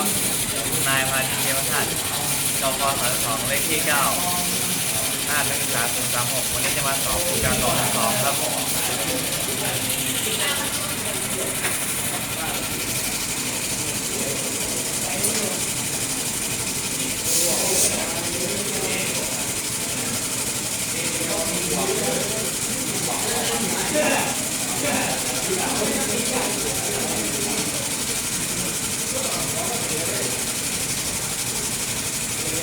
ับนายพานิชเยมทัศน์จปสสองเลขที่เก้าห้านักศึกษาศูนย์สามหกวันนี้จะมาสอบการสอบสองครับ